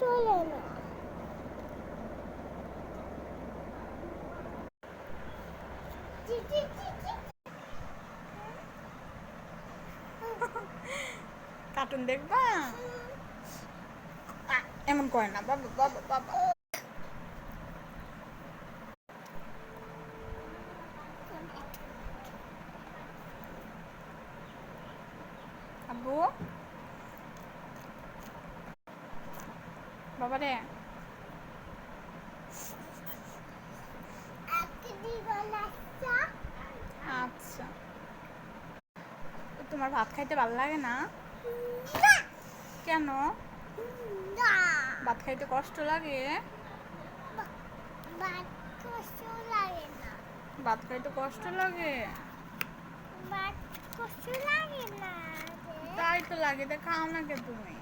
চলে না। কার্টুন দেখবা? এমন করে না বাবা বাবা বাবা। আব্বু? বাবা রে। আচ্ছা। তোমার ভাত খাইতে ভালো লাগে না? কেন? না। ভাত খাইতে কষ্ট লাগে? ভাত কষ্ট লাগে ভাত খাইতে কষ্ট লাগে? ভাত কষ্ট লাগে না তাই তো লাগে তা খাও না কে তুমি?